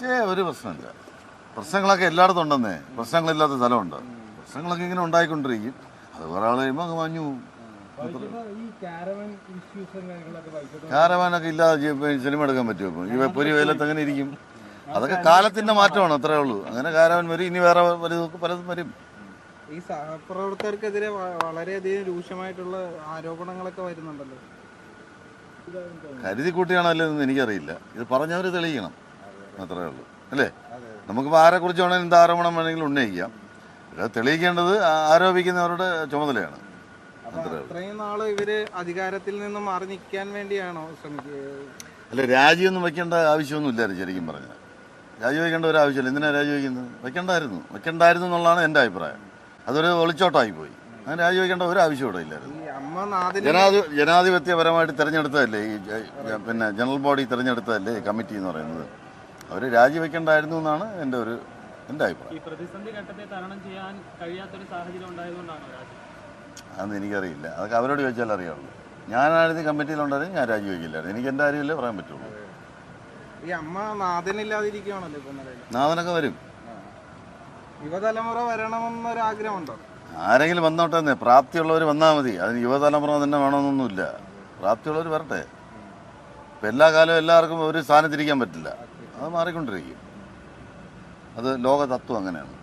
ചേ ഒരു പ്രശ്നമില്ല. പ്രശ്നങ്ങളൊക്കെ എല്ലായിടത്തും ഉണ്ടെന്നേ. പ്രശ്നങ്ങളില്ലാത്ത സ്ഥലമുണ്ട്. പ്രശ്നങ്ങളൊക്കെ ഇങ്ങനെ ഉണ്ടായിക്കൊണ്ടിരിക്കും. അത് വേറെ ആൾ കഴിയുമ്പോൾ അങ്ങ് മഞ്ഞു പോകും. കാരവാനൊക്കെ ഇല്ലാതെ സിനിമ എടുക്കാൻ പറ്റുമോ ഇപ്പം? ഈ പൊരി വെയിലത്ത് അങ്ങനെ ഇരിക്കും. അതൊക്കെ കാലത്തിന്റെ മാറ്റമാണ് അത്രേ ഉള്ളൂ. അങ്ങനെ കാരവൻ വരും ഇനി വേറെ വലുതൊക്കെ പലതും വരും. ഈ സഹപ്രവർത്തകർക്കെതിരെ വളരെയധികം രൂക്ഷമായിട്ടുള്ള ആരോപണങ്ങളൊക്കെ വരുന്നുണ്ടല്ലോ. കരുതി കൂട്ടിയാണോ എന്ന് എനിക്കറിയില്ല. ഇത് പറഞ്ഞവർ തെളിയിക്കണം. അത്രേ ഉള്ളൂ. അല്ലേ? നമുക്കിപ്പോൾ ആരെക്കുറിച്ച് വേണമെങ്കിലും എന്ത് ആരോപണം വേണമെങ്കിലും ഉന്നയിക്കാം. ഇത് തെളിയിക്കേണ്ടത് ആരോപിക്കുന്നവരുടെ ചുമതലയാണ്. അത്രയും നാൾ ഇവർ അധികാരത്തിൽ നിന്ന് മാറി നിൽക്കാൻ വേണ്ടിയാണോ അല്ല രാജിയൊന്നും വെക്കേണ്ട ആവശ്യമൊന്നുമില്ലായിരുന്നു ശരിക്കും പറഞ്ഞാൽ. രാജി വയ്ക്കേണ്ട ഒരു ആവശ്യമില്ല. എന്തിനാണ് രാജി വയ്ക്കുന്നത് വെക്കേണ്ടായിരുന്നു. വെക്കേണ്ടായിരുന്നു എന്നുള്ളതാണ് എന്റെ അഭിപ്രായം. അതൊരു ഒളിച്ചോട്ടമായി പോയി. അങ്ങനെ രാജിവെക്കേണ്ട ഒരു ആവശ്യം ഇവിടെ ഇല്ലായിരുന്നു. ജനാധിപത്യപരമായിട്ട് തിരഞ്ഞെടുത്തതല്ലേ ഈ പിന്നെ ജനറൽ ബോഡി തിരഞ്ഞെടുത്തതല്ലേ ഈ കമ്മിറ്റി എന്ന് പറയുന്നത്? അവർ രാജിവെക്കേണ്ടായിരുന്നു എന്നാണ് എന്റെ ഒരു എന്റെ അഭിപ്രായം. ഈ പ്രതിസന്ധി ഘട്ടത്തെ തരണം ചെയ്യാൻ കഴിയാത്തൊരു സാഹചര്യം ഉണ്ടായതുകൊണ്ടാണോ രാജി? അതൊന്നും എനിക്കറിയില്ല. അതൊക്കെ അവരോട് ചോദിച്ചാൽ അറിയാവുള്ളൂ. ഞാനായിരുന്നു കമ്മിറ്റിയിലുണ്ടായിരുന്നു ഞാൻ രാജിവെക്കില്ലായിരുന്നു. എനിക്ക് എന്റെ കാര്യമില്ലേ പറയാൻ പറ്റുള്ളൂ. ഈ അമ്മ നാഥനില്ലാതിരിക്കുകയാണല്ലോ നാഥനൊക്കെ വരും. യുവതലമുറ വരണമെന്നൊരു ആഗ്രഹമുണ്ടോ ആരെങ്കിലും വന്നോട്ടെ എന്നേ. പ്രാപ്തിയുള്ളവർ വന്നാൽ മതി. അതിന് യുവതലമുറ തന്നെ വേണമെന്നൊന്നുമില്ല. പ്രാപ്തിയുള്ളവർ വരട്ടെ. ഇപ്പം എല്ലാ കാലവും എല്ലാവർക്കും ഒരു സ്ഥാനത്തിരിക്കാൻ പറ്റില്ല. അത് മാറിക്കൊണ്ടിരിക്കും. അത് ലോകതത്വം അങ്ങനെയാണ്.